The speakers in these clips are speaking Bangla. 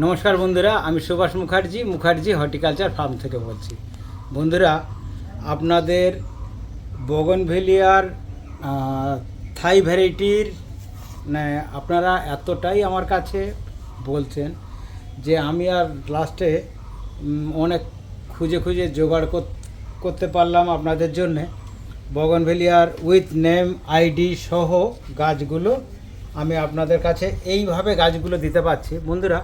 নমস্কার বন্ধুরা, আমি সুভাষ মুখার্জি মুখার্জি হর্টিকালচার ফার্ম থেকে বলছি। বন্ধুরা, আপনাদের বগনভেলিয়ার থাই ভ্যারাইটির মানে আপনারা এতটাই আমার কাছে বলছেন যে আমি আর লাস্টে অনেক খুঁজে খুঁজে জোগাড় করতে পারলাম আপনাদের জন্যে। বগনভেলিয়ার উইথ নেম, আইডি সহ গাছগুলো আমি আপনাদের কাছে এইভাবে গাছগুলো দিতে পারছি। বন্ধুরা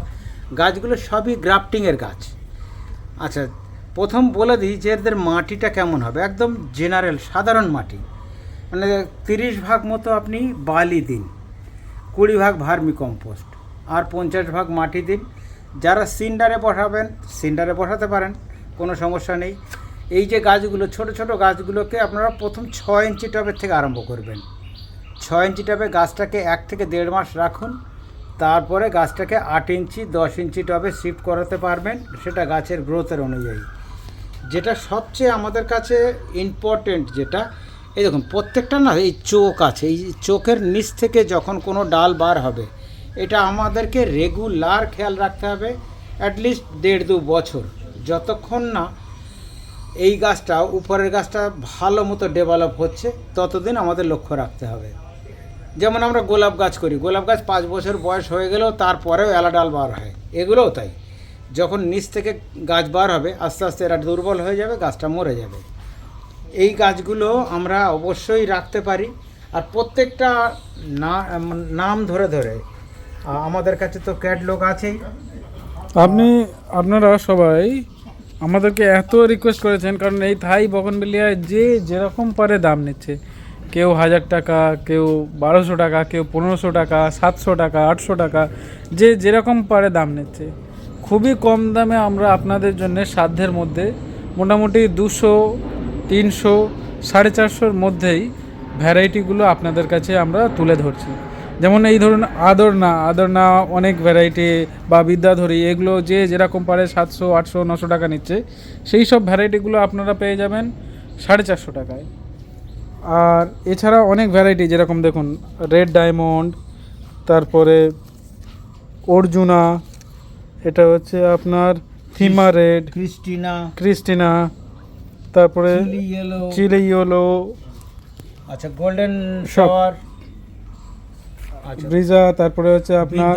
গাছগুলো সবই গ্রাফটিংয়ের গাছ। আচ্ছা প্রথম বলে দিই যে এদের মাটিটা কেমন হবে? একদম জেনারেল সাধারণ মাটি। মানে তিরিশ ভাগ মতো আপনি বালি দিন, কুড়ি ভাগ ভার্মি কম্পোস্ট আর পঞ্চাশ ভাগ মাটি দিন। যারা সিন্ডারে বসাবেন, সিন্ডারে বসাতে পারেন, কোনো সমস্যা নেই। এই যে গাছগুলো, ছোট ছোট গাছগুলোকে আপনারা প্রথম ছয় ইঞ্চি টবের থেকে আরম্ভ করবেন। ছয় ইঞ্চি টবে গাছটাকে এক থেকে দেড় মাস রাখুন। তারপরে গাছটাকে আট ইঞ্চি, দশ ইঞ্চি টবে শিফট করাতে পারবেন, সেটা গাছের গ্রোথের অনুযায়ী। যেটা সবচেয়ে আমাদের কাছে ইম্পর্টেন্ট যেটা, এই দেখুন, প্রত্যেকটা না এই চোখ আছে, এই চোখের নিচ থেকে যখন কোনো ডাল বার হবে, এটা আমাদেরকে রেগুলার খেয়াল রাখতে হবে অ্যাটলিস্ট দেড় দু বছর। যতক্ষণ না এই গাছটা, উপরের গাছটা ভালো মতো ডেভেলপ হচ্ছে, ততদিন আমাদের লক্ষ্য রাখতে হবে। যেমন আমরা গোলাপ গাছ করি, গোলাপ গাছ পাঁচ বছর বয়স হয়ে গেলেও তারপরেও এলা ডাল বার হয়, এগুলোও তাই। যখন নিচ থেকে গাছ বার হবে, আস্তে আস্তে এরা দুর্বল হয়ে যাবে, গাছটা মরে যাবে। এই গাছগুলো আমরা অবশ্যই রাখতে পারি, আর প্রত্যেকটা নাম ধরে ধরে আমাদের কাছে তো ক্যাটলগ আছেই। আপনি, আপনারা সবাই আমাদেরকে এত রিকোয়েস্ট করেছেন, কারণ এই থাই বগনবেলিয়ায় যে যেরকম পারে দাম নিচ্ছে। কেউ হাজার টাকা, কেউ বারোশো টাকা, কেউ পনেরোশো টাকা, সাতশো টাকা, আটশো টাকা, যে যেরকম পারে দাম নিচ্ছে। খুবই কম দামে আমরা আপনাদের জন্য সাধ্যের মধ্যে মোটামুটি দুশো, তিনশো, সাড়ে চারশোর মধ্যেই ভ্যারাইটিগুলো আপনাদের কাছে আমরা তুলে ধরছি। যেমন এই ধরুন আদরনা আদরনা অনেক ভ্যারাইটি বা বিদ্যাধরী, এগুলো যে যেরকম পারে সাতশো, আটশো, নশো টাকা নিচ্ছে, সেই সব ভ্যারাইটিগুলো আপনারা পেয়ে যাবেন সাড়ে চারশো টাকায়। আর এছাড়া অনেক ভ্যারাইটি যেরকম দেখুন রেড ডায়মন্ড তারপরে অর্জুনা এটা হচ্ছে আপনার থিমা রেড ক্রিস্টিনা ক্রিস্টিনা তারপরে চিলি ইয়েলো আচ্ছা গোল্ডেন সব। শাওয়ার আচ্ছা। ব্রিজা তারপরে হচ্ছে আপনার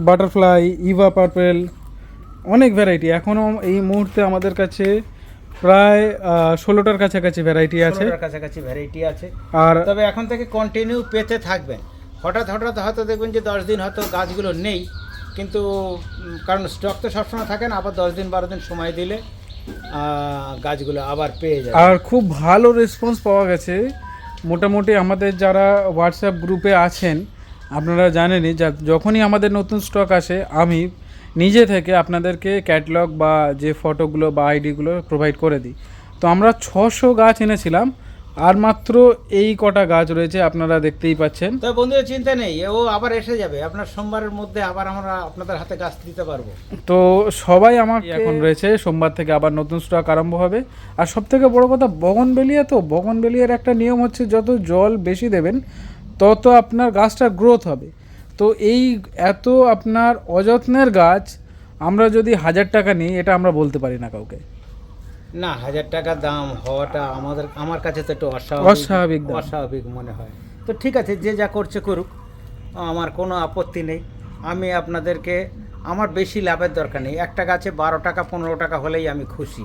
বাটারফ্লাই ইভা পার্পেল অনেক ভ্যারাইটি এখনও এই মুহূর্তে আমাদের কাছে প্রায় ষোলোটার কাছাকাছি ভ্যারাইটি আছে। কাছাকাছি ভ্যারাইটি আছে। আর তবে এখন থেকে কন্টিনিউ পেতে থাকবেন। হঠাৎ হঠাৎ হয়তো দেখবেন যে দশ দিন হয়তো গাছগুলো নেই কিন্তু কারণ স্টক তো সবসময় থাকে না আবার দশ দিন বারো দিন সময় দিলে গাছগুলো আবার পেয়ে যাবে। আর খুব ভালো রেসপন্স পাওয়া গেছে। মোটামুটি আমাদের যারা হোয়াটসঅ্যাপ গ্রুপে আছেন আপনারা জানেনই যা যখনই আমাদের নতুন স্টক আসে আমি নিজে থেকে আপনাদেরকে ক্যাটলগ বা যে ফটোগুলো বা আইডিগুলো প্রোভাইড করে দিই। তো আমরা ছশো গাছ এনেছিলাম আর মাত্র এই কটা গাছ রয়েছে আপনারা দেখতেই পাচ্ছেন। তবে বন্ধুদের চিন্তা নেই ও আবার এসে যাবে। আপনার সোমবারের মধ্যে আবার আমরা আপনাদের হাতে গাছ দিতে পারব। তো সবাই আমার এখন রয়েছে সোমবার থেকে আবার নতুন স্টক আরম্ভ হবে। আর সব থেকে বড় কথা বগনবেলিয়া তো বগনবেলিয়ার একটা নিয়ম হচ্ছে যত জল বেশি দেবেন তত আপনার গাছটা গ্রোথ হবে। তো এই এত আপনার অযত্নের গাছ আমরা যদি হাজার টাকা নিই এটা আমরা বলতে পারি না কাউকে। না হাজার টাকা দাম হওয়াটা আমাদের আমার কাছে তো একটু অস্বাভাবিক অস্বাভাবিক মনে হয়। তো ঠিক আছে যে যা করছে করুক আমার কোনো আপত্তি নেই। আমি আপনাদেরকে আমার বেশি লাভের দরকার নেই। একটা গাছে বারো টাকা পনেরো টাকা হলেই আমি খুশি।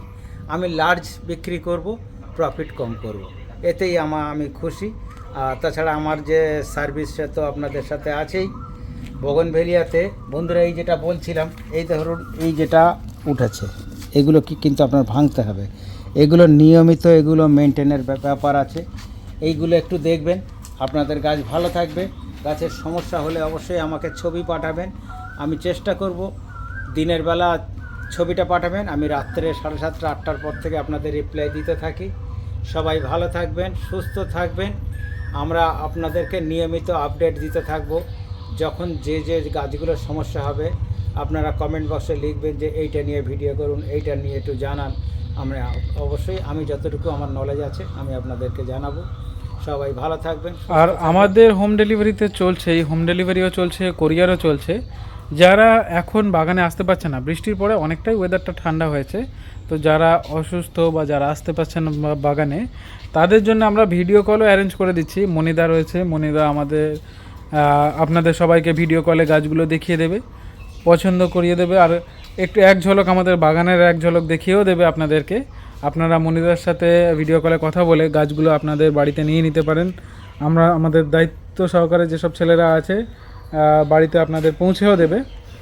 আমি লার্জ বিক্রি করব প্রফিট কম করব। এতেই আমা, আমি খুশি। আর তাছাড়া আমার যে সার্ভিস সে তো আপনাদের সাথে আছেই। বগনভেলিয়াতে বন্ধুরা এই যেটা বলছিলাম, এই ধরুন, এই যেটা উঠেছে, এগুলো কি কিন্তু আপনার ভাঙতে হবে। এগুলো নিয়মিত, এগুলো মেনটেনের ব্যাপার আছে। এইগুলো একটু দেখবেন, আপনাদের গাছ ভালো থাকবে। গাছের সমস্যা হলে অবশ্যই আমাকে ছবি পাঠাবেন। আমি চেষ্টা করব, দিনের বেলা ছবিটা পাঠাবেন। আমি রাত্রে সাড়ে সাতটা, আটটার পর থেকে আপনাদের রিপ্লাই দিতে থাকি। সবাই ভালো থাকবেন সুস্থ থাকবেন। আমরা আপনাদেরকে নিয়মিত আপডেট দিতে থাকব। যখন যে যে গাছগুলোর সমস্যা হবে আপনারা কমেন্ট বক্সে লিখবেন যে এইটা নিয়ে ভিডিও করুন এইটা নিয়ে একটু জানান। আমরা অবশ্যই আমি যতটুকু আমার নলেজ আছে আমি আপনাদেরকে জানাব। সবাই ভালো থাকবেন আর আমাদের হোম ডেলিভারিতে চলছে এই হোম ডেলিভারিও চলছে কোরিয়ারও চলছে। যারা এখন বাগানে আসতে পারছে না, বৃষ্টির পরে অনেকটাই ওয়েদারটা ঠান্ডা হয়েছে। তো যারা অসুস্থ বা যারা আসতে পারছে না বাগানে, তাদের জন্য আমরা ভিডিও কলও অ্যারেঞ্জ করে দিচ্ছি। মনিদা রয়েছে, মনিদা আমাদের আপনাদের সবাইকে ভিডিও কলে গাছগুলো দেখিয়ে দেবে, পছন্দ করিয়ে দেবে, আর একটু এক ঝলক আমাদের বাগানের এক ঝলক দেখিয়েও দেবে আপনাদেরকে। আপনারা মনিদার সাথে ভিডিও কলে কথা বলে গাছগুলো আপনাদের বাড়িতে নিয়ে নিতে পারেন। আমরা আমাদের দায়িত্ব সহকারে যেসব ছেলেরা আছে বাড়িতে আপনাদের পৌঁছেও দেবে।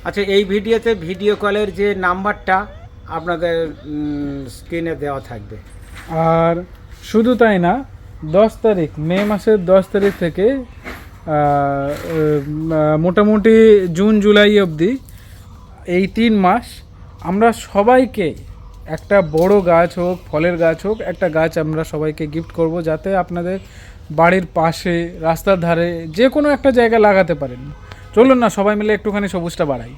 আচ্ছা এই ভিডিওতে ভিডিও কলের যে নাম্বারটা আপনাদের স্ক্রিনে দেওয়া থাকবে। আর শুধু তাই না দশ তারিখ মে মাসের দশ তারিখ থেকে মোটামুটি জুন জুলাই অবধি এই তিন মাস আমরা সবাইকে একটা বড় গাছ হোক ফলের গাছ হোক একটা গাছ আমরা সবাইকে গিফট করব যাতে আপনাদের বাড়ির পাশে, রাস্তার ধারে যে কোনো একটা জায়গা লাগাতে পারেন। চলুন না, সবাই মিলে একটুখানি সবুজটা বাড়াই।